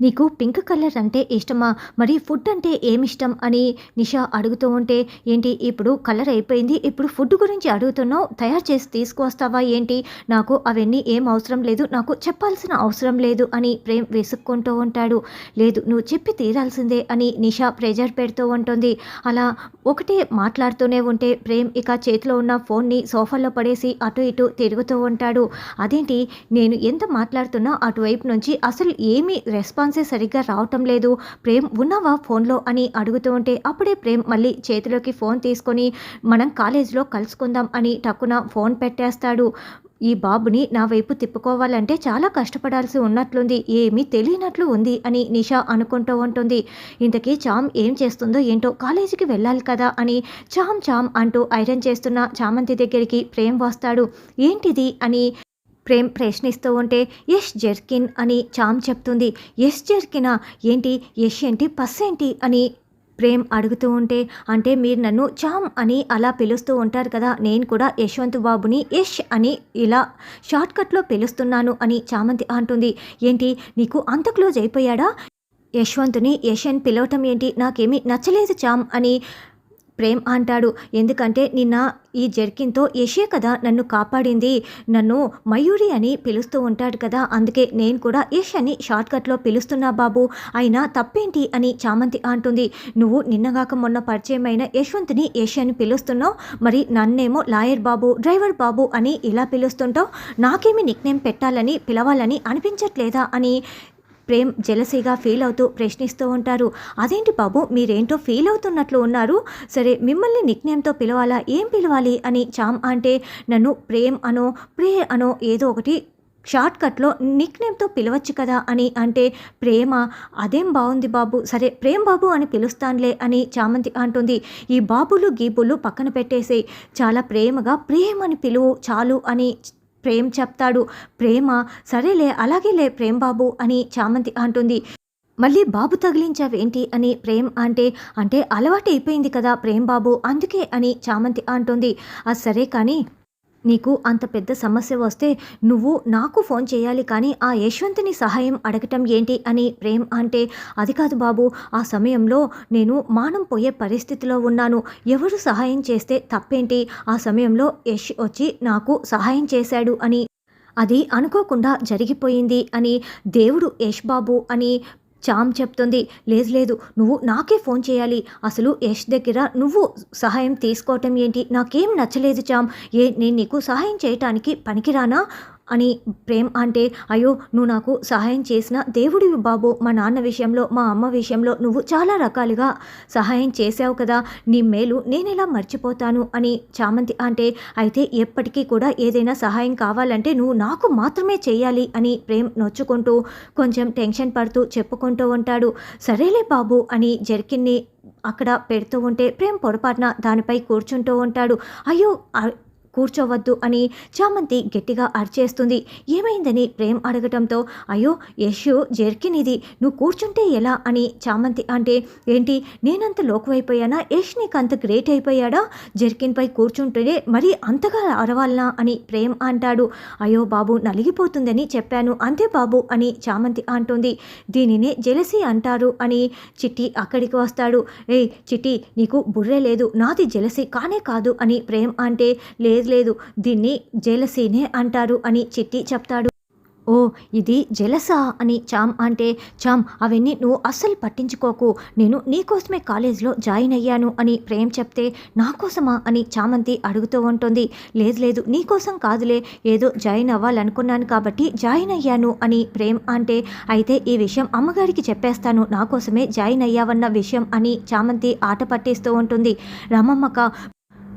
నీకు pink colour అంటే ఇష్టమా? మరి ఫుడ్ అంటే ఏమిష్టం అని నిషా అడుగుతూ ఉంటే ఏంటి ఇప్పుడు కలర్ అయిపోయింది ఇప్పుడు ఫుడ్ గురించి అడుగుతున్నావు తయారు చేసి తీసుకువస్తావా ఏంటి? నాకు అవన్నీ ఏం అవసరం లేదు నాకు చెప్పాల్సిన అవసరం లేదు అని ప్రేమ్ వేసుక్కుంటూ ఉంటాడు. లేదు నువ్వు చెప్పి తీరాల్సిందే అని నిషా ప్రెజర్ పెడుతూ ఉంటుంది. అలా ఒకటే మాట్లాడుతూనే ఉంటే ప్రేమ్ ఇక చేతిలో ఉన్న ఫోన్ని సోఫాలో పడేసి అటు ఇటు తిరుగుతూ ఉంటాడు. అదేంటి నేను ఎంత మాట్లాడుతున్నా అటువైపు నుంచి అసలు ఏమీ రెస్పాన్స్ సరిగ్గా రావటం లేదు. ప్రేమ్ ఉన్నావా ఫోన్లో? అని అడుగుతూ ఉంటే అప్పుడే ప్రేమ్ మళ్ళీ చేతిలోకి ఫోన్ తీసుకొని మనం కాలేజీలో కలుసుకుందాం అని టక్కున ఫోన్ పెట్టేస్తాడు. ఈ బాబుని నా వైపు తిప్పుకోవాలంటే చాలా కష్టపడాల్సి ఉన్నట్లుంది. ఏమీ తెలియనట్లు ఉంది అని నిషా అనుకుంటూ ఉంటుంది. ఇంతకీ చామ్ ఏం చేస్తుందో ఏంటో కాలేజీకి వెళ్ళాలి కదా అని చామ్ చామ్ అంటూ ఐరన్ చేస్తున్న చామంతి దగ్గరికి ప్రేమ్ వస్తాడు. ఏంటిది? అని ప్రేమ్ ప్రశ్నిస్తూ ఉంటే యష్ జెర్కిన్ అని చామ్ చెప్తుంది. యష్ జర్కినా? ఏంటి? యష్ ఏంటి? పస్ ఏంటి? అని ప్రేమ్ అడుగుతూ ఉంటే అంటే మీరు నన్ను చామ్ అని అలా పిలుస్తూ ఉంటారు కదా నేను కూడా యశ్వంత్ బాబుని యష్ అని ఇలా షార్ట్కట్లో పిలుస్తున్నాను అని చామంతి అంటుంది. ఏంటి? నీకు అంత క్లోజ్ అయిపోయాడా? యశ్వంతుని యష్ అని పిలవటం ఏంటి? నాకేమీ నచ్చలేదు చామ్ అని ప్రేమ్ అంటాడు. ఎందుకంటే నిన్న ఈ జర్కిన్తో యషే కదా నన్ను కాపాడింది. నన్ను మయూరి అని పిలుస్తూ ఉంటాడు కదా. అందుకే నేను కూడా యష్ అని షార్ట్కట్లో పిలుస్తున్నా బాబు. అయినా తప్పేంటి అని చామంతి అంటుంది. నువ్వు నిన్నగాక మొన్న పరిచయమైన యశ్వంత్ని యష్ అని పిలుస్తున్నావు. మరి నన్నేమో లాయర్ బాబు డ్రైవర్ బాబు అని ఇలా పిలుస్తుంటావు. నాకేమి నిక్నేమ్ పెట్టాలని పిలవాలని అనిపించట్లేదా అని ప్రేమ్ జలసీగా ఫీల్ అవుతూ ప్రశ్నిస్తూ ఉంటారు. అదేంటి బాబు మీరేంటో ఫీల్ అవుతున్నట్లు ఉన్నారు. సరే మిమ్మల్ని నిక్నేమ్తో పిలవాలా? ఏం పిలవాలి? అని చామ్ అంటే నన్ను ప్రేమ్ అనో ప్రే అనో ఏదో ఒకటి షార్ట్ కట్లో నిక్ నేమ్తో పిలవచ్చు కదా అని అంటే ప్రేమ? అదేం బాగుంది బాబు. సరే ప్రేమ్ బాబు అని పిలుస్తానులే అని చామంతి అంటుంది. ఈ బాబులు గీబులు పక్కన పెట్టేసి చాలా ప్రేమగా ప్రేమ్ అని పిలువు చాలు అని ప్రేమ్ చెప్తాడు. ప్రేమ సరేలే అలాగేలే ప్రేమ్ బాబు అని చామంతి అంటుంది. మళ్ళీ బాబు తగిలించావేంటి? అని ప్రేమ్ అంటే అంటే అలవాటు అయిపోయింది కదా ప్రేమ్ బాబు అందుకే అని చామంతి అంటుంది. అది సరే కానీ నీకు అంత పెద్ద సమస్య వస్తే నువ్వు నాకు ఫోన్ చేయాలి కానీ ఆ యశ్వంతుని సహాయం అడగటం ఏంటి అని ప్రేమ్ అంటే అది కాదు బాబు ఆ సమయంలో నేను మానం పోయే పరిస్థితిలో ఉన్నాను. ఎవరు సహాయం చేస్తే తప్పేంటి? ఆ సమయంలో యష్ వచ్చి నాకు సహాయం చేశాడు అని. అది అనుకోకుండా జరిగిపోయింది అని దేవుడు యష్ బాబు అని చామ్ చెప్తుంది. లేదు లేదు నువ్వు నాకే ఫోన్ చేయాలి. అసలు యష్ దగ్గర నువ్వు సహాయం తీసుకోవటం ఏంటి? నాకేం నచ్చలేదు చామ్. ఏ నేను నీకు సహాయం చేయటానికి పనికిరానా? అని ప్రేమ్ అంటే అయ్యో నువ్వు నాకు సహాయం చేసిన దేవుడివి బాబు. మా నాన్న విషయంలో మా అమ్మ విషయంలో నువ్వు చాలా రకాలుగా సహాయం చేసావు కదా. నీ మేలు నేను ఎలా మర్చిపోతాను? అని చామంతి అంటే అయితే ఎప్పటికీ కూడా ఏదైనా సహాయం కావాలంటే నువ్వు నాకు మాత్రమే చేయాలి అని ప్రేమ్ నొచ్చుకుంటూ కొంచెం టెన్షన్ పడుతూ చెప్పుకుంటూ ఉంటాడు. సరేలే బాబు అని జర్కిన్ని అక్కడ పెడుతూ ఉంటే ప్రేమ్ పొరపాటున దానిపై కూర్చుంటూ ఉంటాడు. అయ్యో కూర్చోవద్దు అని చామంతి గట్టిగా అరిచేస్తుంది. ఏమైందని ప్రేమ్ అడగటంతో అయ్యో యశు జెర్కిన్ ఇది నువ్వు కూర్చుంటే ఎలా? అని చామంతి అంటే ఏంటి నేనంత లోకువైపోయానా? యష్ నీకు అంత గ్రేట్ అయిపోయాడా? జర్కిన్పై కూర్చుంటేనే మరి అంతగా అరవాలనా? అని ప్రేమ్ అంటాడు. అయ్యో బాబు నలిగిపోతుందని చెప్పాను. అంతే బాబు అని చామంతి అంటుంది. దీనినే జెలసీ అంటారు అని చిట్టి అక్కడికి వస్తాడు. ఏయ్ చిట్టి నీకు బుర్రే లేదు. నాది జెలసీ కానే కాదు అని ప్రేమ్ అంటే లేదు లేదు. దీన్ని జెలసీనే అంటారు అని చిట్టి చెప్తాడు. ఓ ఇది జలసా అని చామ్ అంటే చామ్ అవన్నీ నువ్వు అస్సలు పట్టించుకోకు. నేను నీకోసమే కాలేజ్లో జాయిన్ అయ్యాను అని ప్రేమ్ చెప్తే నా కోసమా అని చామంతి అడుగుతూ ఉంటుంది. లేదు లేదు నీకోసం కాదులే. ఏదో జాయిన్ అవ్వాలనుకున్నాను కాబట్టి జాయిన్ అయ్యాను అని ప్రేమ్ అంటే అయితే ఈ విషయం అమ్మగారికి చెప్పేస్తాను. నా కోసమే జాయిన్ అయ్యావన్న విషయం అని చామంతి ఆట పట్టిస్తూ ఉంటుంది. రమమ్మక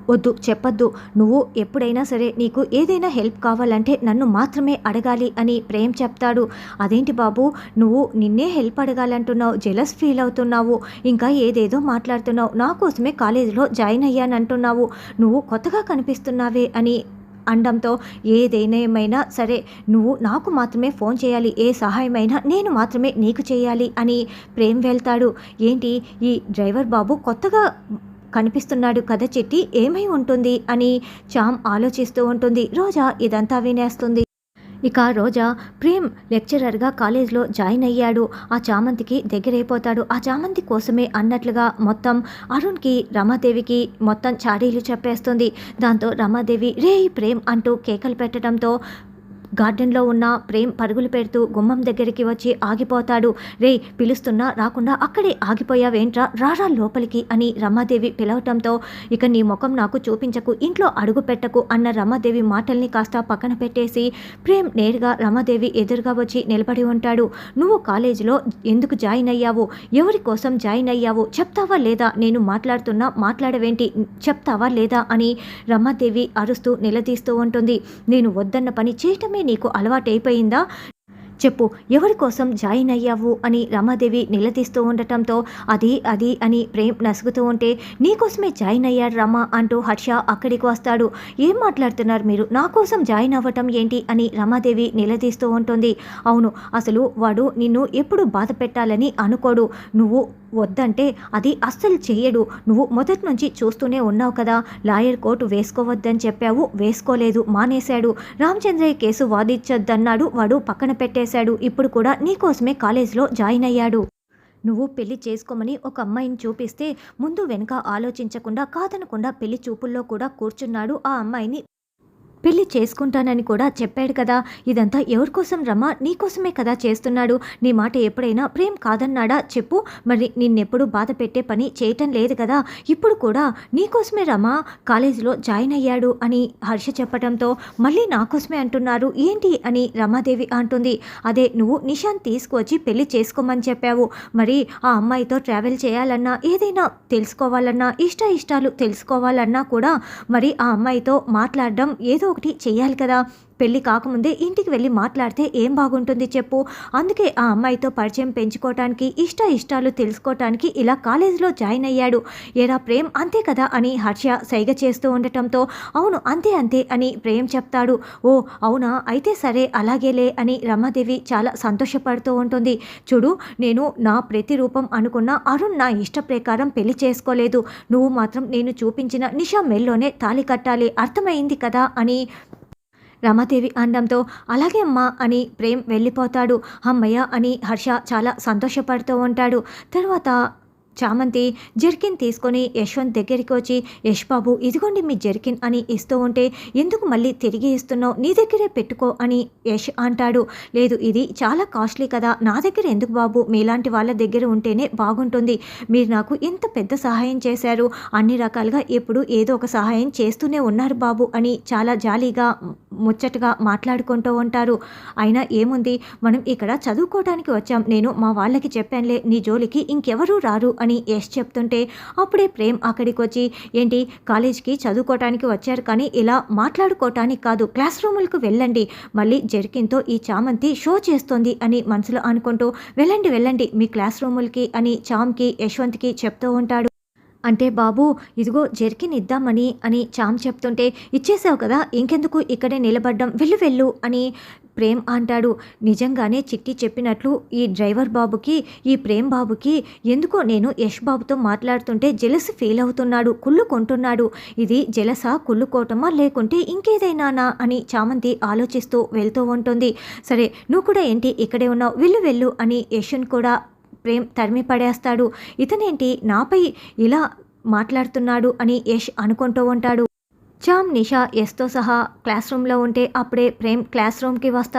వద్దు చెప్పొద్దు. నువ్వు ఎప్పుడైనా సరే నీకు ఏదైనా హెల్ప్ కావాలంటే నన్ను మాత్రమే అడగాలి అని ప్రేమ్ చెప్తాడు. అదేంటి బాబు? నువ్వు నిన్నే హెల్ప్ అడగాలంటున్నావు జెలస్ ఫీల్ అవుతున్నావు ఇంకా ఏదేదో మాట్లాడుతున్నావు నా కోసమే కాలేజీలో జాయిన్ అయ్యానంటున్నావు. నువ్వు కొత్తగా కనిపిస్తున్నావే అని అండంతో ఏదైనా ఏమైనా సరే నువ్వు నాకు మాత్రమే ఫోన్ చేయాలి ఏ సహాయమైనా నేను మాత్రమే నీకు చేయాలి అని ప్రేమ్ వెళ్తాడు. ఏంటి? ఈ డ్రైవర్ బాబు కొత్తగా కనిపిస్తున్నాడు కథ చెట్టి ఏమై ఉంటుంది అని చామ్ ఆలోచిస్తూ ఉంటుంది. రోజా ఇదంతా వినేస్తుంది. ఇక రోజా ప్రేమ్ లెక్చరర్గా కాలేజ్లో జాయిన్ అయ్యాడు. ఆ చామంతికి దగ్గరైపోతాడు. ఆ చామంతి కోసమే అన్నట్లుగా మొత్తం అరుణ్కి రమాదేవికి మొత్తం చాడీలు చెప్పేస్తుంది. దాంతో రమాదేవి రే ప్రేమ్ అంటూ కేకలు పెట్టడంతో గార్డెన్లో ఉన్న ప్రేమ్ పరుగులు పెడుతూ గుమ్మం దగ్గరికి వచ్చి ఆగిపోతాడు. రే పిలుస్తున్నా రాకుండా అక్కడే ఆగిపోయావేంట్రా? రారా లోపలికి అని రమాదేవి పిలవటంతో ఇక నీ ముఖం నాకు చూపించకు ఇంట్లో అడుగు పెట్టకు అన్న రమాదేవి మాటల్ని కాస్త పక్కన పెట్టేసి ప్రేమ్ నేరుగా రమాదేవి ఎదురుగా వచ్చి నిలబడి ఉంటాడు. నువ్వు కాలేజీలో ఎందుకు జాయిన్ అయ్యావు? ఎవరి కోసం జాయిన్ అయ్యావు? చెప్తావా లేదా? నేను మాట్లాడుతున్నా మాట్లాడవేంటి? చెప్తావా లేదా? అని రమాదేవి అరుస్తూ నిలదీస్తూ ఉంటుంది. నేను వద్దన్న పని చేయటమే నీకు అలవాటైపోయిందా? చెప్పు ఎవరి కోసం జాయిన్ అయ్యావు అని రమాదేవి నిలదీస్తూ ఉండటంతో అది అది అని ప్రేమ్ నసుగుతూ ఉంటే నీకోసమే జాయిన్ అయ్యాడు రమా అంటూ హర్ష అక్కడికి వస్తాడు. ఏం మాట్లాడుతున్నారు మీరు? నా కోసం జాయిన్ అవ్వటం ఏంటి అని రమాదేవి నిలదీస్తూ ఉంటుంది. అవును అసలు వాడు నిన్ను ఎప్పుడు బాధ పెట్టాలని అనుకోడు. నువ్వు వద్దంటే అది అస్సలు చేయడు నువ్వు మొదటి నుంచి చూస్తూనే ఉన్నావు కదా లాయర్ కోర్టు వేసుకోవద్దని చెప్పావు వేసుకోలేదు మానేశాడు. రామచంద్రయ్య కేసు వాదించొద్దన్నాడు వాడు పక్కన పెట్టే చేశాడు. ఇప్పుడు కూడా నీకోసమే కాలేజ్లో జాయిన్ అయ్యాడు. నువ్వు పెళ్ళి చేసుకోమని ఒక అమ్మాయిని చూపిస్తే ముందు వెనుక ఆలోచించకుండా కాదనకుండా పెళ్ళి చూపుల్లో కూడా కూర్చున్నాడు ఆ అమ్మాయిని పెళ్ళి చేసుకుంటానని కూడా చెప్పాడు కదా. ఇదంతా ఎవరి కోసం రమా నీకోసమే కదా చేస్తున్నాడు. నీ మాట ఎప్పుడైనా ప్రేమ్ కాదన్నాడా చెప్పు. మరి నిన్నెప్పుడు బాధ పెట్టే పని చేయటం లేదు కదా. ఇప్పుడు కూడా నీకోసమే రమా కాలేజీలో జాయిన్ అయ్యాడు అని హర్ష చెప్పడంతో మళ్ళీ నా కోసమే అంటున్నారు. ఏంటి అని రమాదేవి అంటుంది. అదే నువ్వు నిషాన్ తీసుకువచ్చి పెళ్ళి చేసుకోమని చెప్పావు. మరి ఆ అమ్మాయితో ట్రావెల్ చేయాలన్నా ఏదైనా తెలుసుకోవాలన్నా ఇష్ట ఇష్టాలు తెలుసుకోవాలన్నా కూడా మరి ఆ అమ్మాయితో మాట్లాడడం ఏదో ఒకటి చేయాలి కదా. పెళ్ళి కాకముందే ఇంటికి వెళ్ళి మాట్లాడితే ఏం బాగుంటుంది చెప్పు. అందుకే ఆ అమ్మాయితో పరిచయం పెంచుకోవటానికి ఇష్ట ఇష్టాలు తెలుసుకోవటానికి ఇలా కాలేజీలో జాయిన్ అయ్యాడు. ఏరా ప్రేమ్ అంతే కదా అని హర్ష సైగ చేస్తూ ఉండటంతో. అవును అంతే అంతే అని ప్రేమ్ చెప్తాడు. ఓ అవునా? అయితే సరే అలాగేలే అని రమాదేవి చాలా సంతోషపడుతూ ఉంటుంది. చూడు నేను నా ప్రతిరూపం అనుకున్న అరుణ్ నా ఇష్ట ప్రకారం పెళ్ళి చేసుకోలేదు. నువ్వు మాత్రం నేను చూపించిన నిషా మెల్లోనే తాళి కట్టాలి. అర్థమైంది కదా అని రమాదేవి అనడంతో అలాగే అమ్మా అని ప్రేమ్ వెళ్ళిపోతాడు. అమ్మయ్య అని హర్ష చాలా సంతోషపడుతూ ఉంటాడు. తర్వాత చామంతి జెర్కిన్ తీసుకొని యశ్వంత్ దగ్గరికి వచ్చి యశ్ బాబు ఇదిగోండి మీ జెర్కిన్ అని ఇస్తూ ఉంటే ఎందుకు మళ్ళీ తిరిగి ఇస్తున్నావు? నీ దగ్గరే పెట్టుకో అని యశ్ అంటాడు. లేదు ఇది చాలా కాస్ట్లీ కదా. నా దగ్గర ఎందుకు బాబు? మీలాంటి వాళ్ళ దగ్గర ఉంటేనే బాగుంటుంది. మీరు నాకు ఇంత పెద్ద సహాయం చేశారు. అన్ని రకాలుగా ఎప్పుడు ఏదో ఒక సహాయం చేస్తూనే ఉన్నారు బాబు అని చాలా జాలీగా ముచ్చటగా మాట్లాడుకుంటూ ఉంటారు. అయినా ఏముంది? మనం ఇక్కడ చదువుకోవడానికి వచ్చాం. నేను మా వాళ్ళకి చెప్పానులే. నీ జోలికి ఇంకెవరూ రారు అని యశ్ చెప్తుంటే అప్పుడే ప్రేమ్ అక్కడికి వచ్చి ఏంటి కాలేజ్కి చదువుకోవటానికి వచ్చారు కానీ ఇలా మాట్లాడుకోవటానికి కాదు క్లాస్ రూములకు వెళ్ళండి. మళ్ళీ జర్కిన్తో ఈ చామంతి షో చేస్తోంది అని మనసులో అనుకుంటూ వెళ్ళండి వెళ్ళండి మీ క్లాస్ రూములకి అని చామ్కి యశ్వంత్కి చెప్తూ ఉంటాడు. అంటే బాబు ఇదిగో జెర్కిన్ ఇద్దామని అని చామ్ చెప్తుంటే ఇచ్చేసావు కదా ఇంకెందుకు ఇక్కడే నిలబడ్డం వెళ్ళు వెళ్ళు అని ప్రేమ్ అంటాడు. నిజంగానే చిట్టి చెప్పినట్లు ఈ డ్రైవర్ బాబుకి ఈ ప్రేమ్ బాబుకి ఎందుకో నేను యష్ బాబుతో మాట్లాడుతుంటే జెలస్ ఫీల్ అవుతున్నాడు కుళ్ళు కొంటున్నాడు ఇది జెలసా కుళ్ళుకోవటమా లేకుంటే ఇంకేదైనానా అని చామంతి ఆలోచిస్తూ వెళ్తూ ఉంటుంది. సరే నువ్వు కూడా ఏంటి ఇక్కడే ఉన్నావు? వెళ్ళు వెళ్ళు అని యశ్ని కూడా ప్రేమ్ తరిమి పడేస్తాడు. ఇతనేంటి? నాపై ఇలా మాట్లాడుతున్నాడు అని యష్ అనుకుంటూ ఉంటాడు. చామ్ నిషా ఎస్తో సహా క్లాస్ రూమ్లో ఉంటే అప్పుడే ప్రేమ్ క్లాస్ రూమ్కి వస్తాడు.